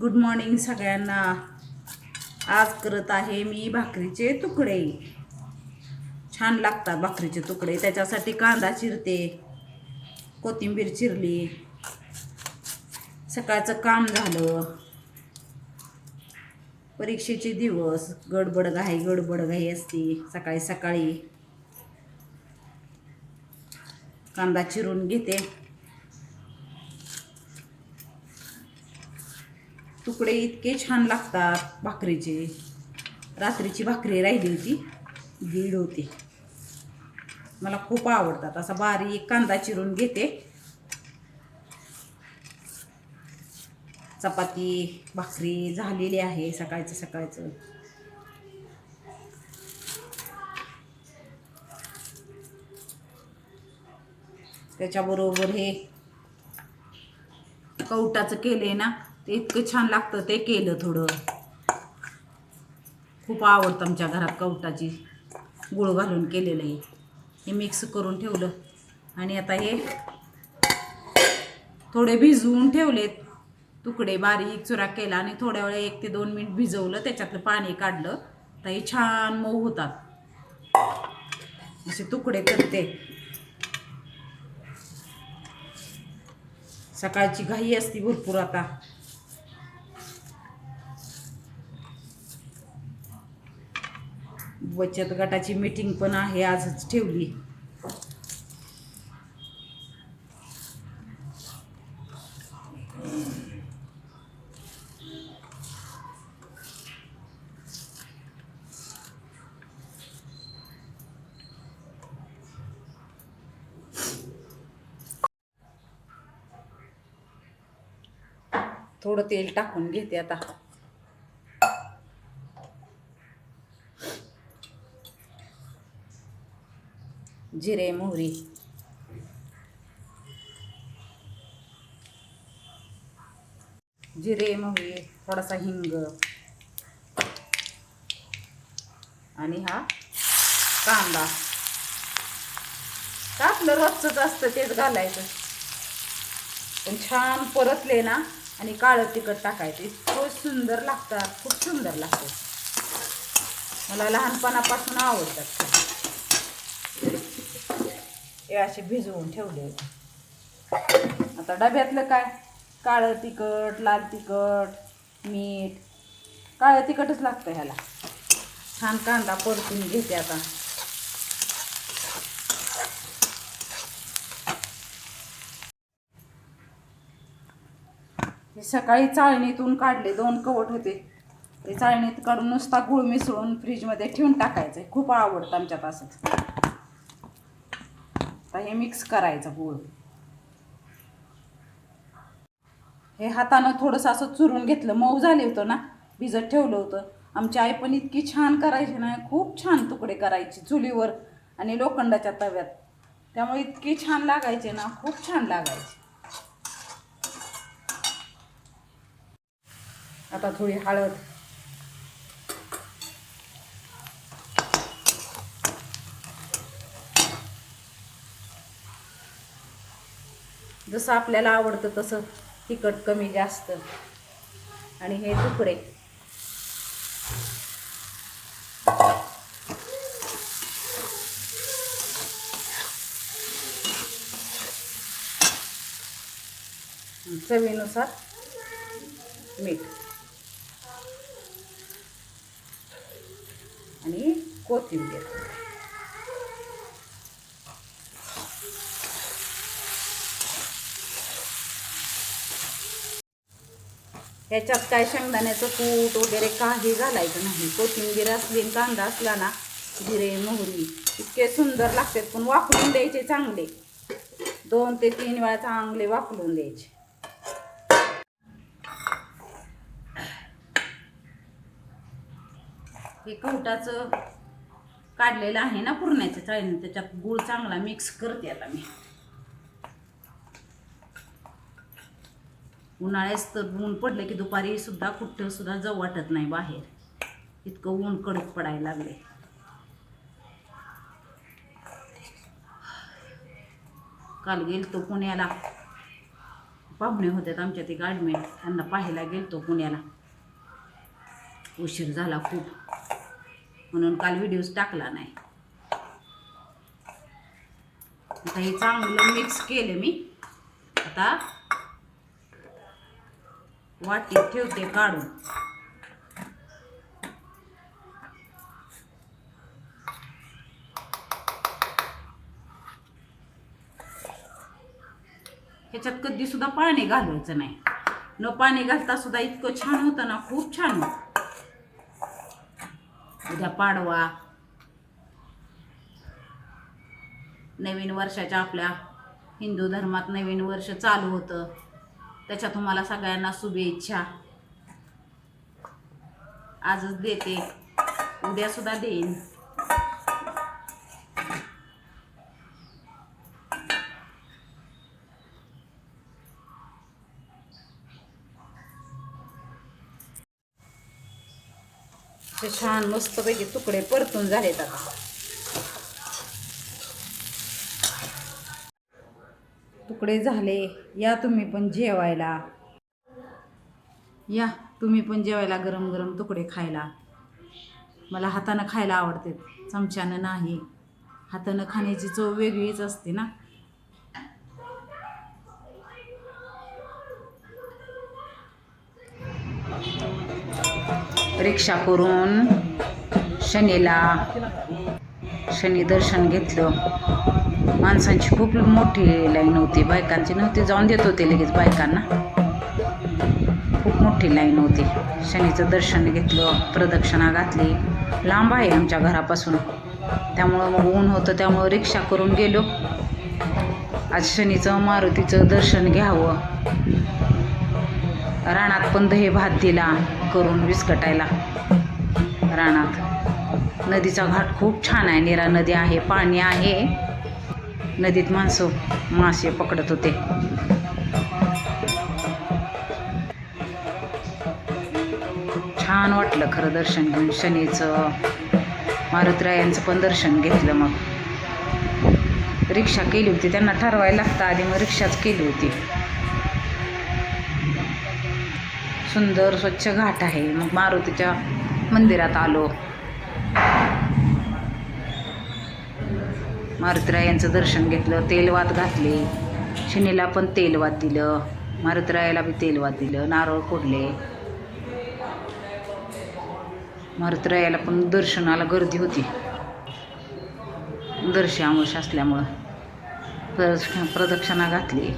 Good morning सगळ्यांना. आज करत आहे मी भाकरीचे तुकडे. छान लागतात भाकरीचे तुकडे. त्याच्यासाठी कांदा चिरते. कोथिंबीर चिरली. सकाळचं काम झालं. परीक्षेचे दिवस. गडबड घाई गडबड घाई असते. सकाळी सकाळी. कांदा चिरून घेते. तुकडे इतके छान लागतात भाकरीचे. रात्रीची भाकरी राहिली होती दीड होती. मला खूप आवडतात. असा बारीक कांदा चिरून घेते. चपाती भाकरी झालेली आहे सकाळचं सकाळचं. त्याच्याबरोबर हे कवटाचं केले ना ते इतकं छान लागतं ते केलं थोडं. खूप आवडतं आमच्या घरात कवटाची गुळ घालून केलेलं आहे. हे मिक्स करून ठेवलं. आणि आता हे थोडे भिजवून ठेवलेत. तुकडे बारीक चुरा केला आणि थोड्या वेळ एक ते दोन मिनिट भिजवलं त्याच्यातलं पाणी काढलं. तर हे छान मऊ होतात. असे तुकडे करते. सकाळची घाई असती भरपूर आता. बचत गटाची मीटिंग पण आहे आजच ठेवली. थोडं तेल टाकून घेते आता. जिरे मोहरी. जिरे मोहरी थोडासा हिंग. आणि हा कांदा. का आपलं रोजचंच असतं तेच घालायचं. पण छान परतले ना आणि काळं तिखट टाकायचं. इतकं सुंदर लागतात खूप सुंदर लागतं मला लहानपणापासून आवडतात हे असे भिजवून ठेवले होते. आता डब्यातलं काय? काळं तिखट लाल तिखट मीठ. काळं तिखटच लागतं ह्याला. छान कांदा परतून घेते आता. हे सकाळी चाळणीतून काढले दोन कवट होते. ते चाळणीत काढून नुसता गुळ मिसळून फ्रीजमध्ये ठेवून टाकायचं. खूप आवडतं आमच्यात असंच आता हे मिक्स करायचं गूळ. हे हातानं थोडंसं असं चुरून घेतलं. मऊ झाले होतं ना? भिजत ठेवलं होतं. आमची आई पण इतकी छान करायची ना. खूप छान तुकडे करायची चुलीवर आणि लोखंडाच्या तव्यात. त्यामुळे इतकी छान लागायचे ना. खूप छान लागायचे. आता थोडी हळद. जसं आपल्याला आवडतं तसं तिखट कमी जास्त. आणि हे तुकडे. चवीनुसार मीठ. आणि कोथिंबीर. ह्याच्यात काय शेंगदाण्याचं कूट वगैरे काही घालायचं नाही. कोथिंबीर असली कांदा असला ना जिरे मोहरी इतके सुंदर लागतात पण वापरून द्यायचे चांगले. दोन ते तीन वेळा चांगले वापरून द्यायचे. हे कवटाचं काढलेलं आहे ना पुरण्याच्या चाळीने त्याच्यात गूळ चांगला मिक्स करते आता मी. उन्हाळ्यास तर ऊन पडलं की दुपारी सुद्धा कुठं सुद्धा जाऊ वाटत नाही बाहेर. इतकं ऊन कडक पडायला लागले. काल गेलतो पुण्याला. पाहुणे होते आमच्या ते गाडमेंट त्यांना पाहायला गेलतो पुण्याला. उशीर झाला खूप. म्हणून काल व्हिडिओज टाकला नाही. आता हे चांगलं मिक्स केलं मी. आता वाटीत ठेवते काढून. ह्याच्यात कधी सुद्धा पाणी घालवायचं नाही. न पाणी घालता सुद्धा इतकं छान होतं ना खूप छान होतं. उद्या पाडवा. नवीन वर्षाच्या आपल्या हिंदू धर्मात नवीन वर्ष चालू होतं. त्याच्या तुम्हाला सगळ्यांना शुभेच्छा. आजच देते. उद्या सुद्धा देईन. ते छान मस्तपैकी तुकडे परतून झालेत आता. तुकडे झाले या तुम्ही पण जेवायला. या तुम्ही पण जेवायला गरम गरम तुकडे खायला. मला हातानं खायला आवडते चमच्यानं नाही. हातानं खाण्याची चव वेगळीच असते ना. रिक्षा करून शनीला शनी दर्शन घेतलं. माणसांची खूप मोठी लाईन होती. बायकांची नव्हती. जाऊन देत होते लगेच बायकांना. खूप मोठी लाईन होती. शनीचं दर्शन घेतलं प्रदक्षिणा घातली. लांब आहे आमच्या घरापासून. त्यामुळं मग ऊन होतं त्यामुळं रिक्षा करून गेलो. आज शनीचं मारुतीचं दर्शन घ्यावं. रानात पण दही भात दिला करून विस्कटायला. रानात. नदीचा घाट खूप छान आहे. निरा नदी आहे पाणी आहे. नदीत माणसं मासे पकडत होते. छान वाटलं खरं दर्शन घेऊन शनीचं. मारुतरायांचं पण दर्शन घेतलं मग. रिक्षा केली होती त्यांना ठरवायला लागतं. आधी मग रिक्षाच केली होती. सुंदर स्वच्छ घाट आहे. मग मारुतीच्या मंदिरात आलो. मारुतरायांचं दर्शन घेतलं तेलवात घातले. शनीला पण तेलवात दिलं. मारुतरायाला बी तेलवात दिलं. नारळ फोडले. मारुतरायाला पण दर्शनाला गर्दी होती. दर्शी आमुष असल्यामुळं प्रदक्षिणा प्रदक्षिणा घातली.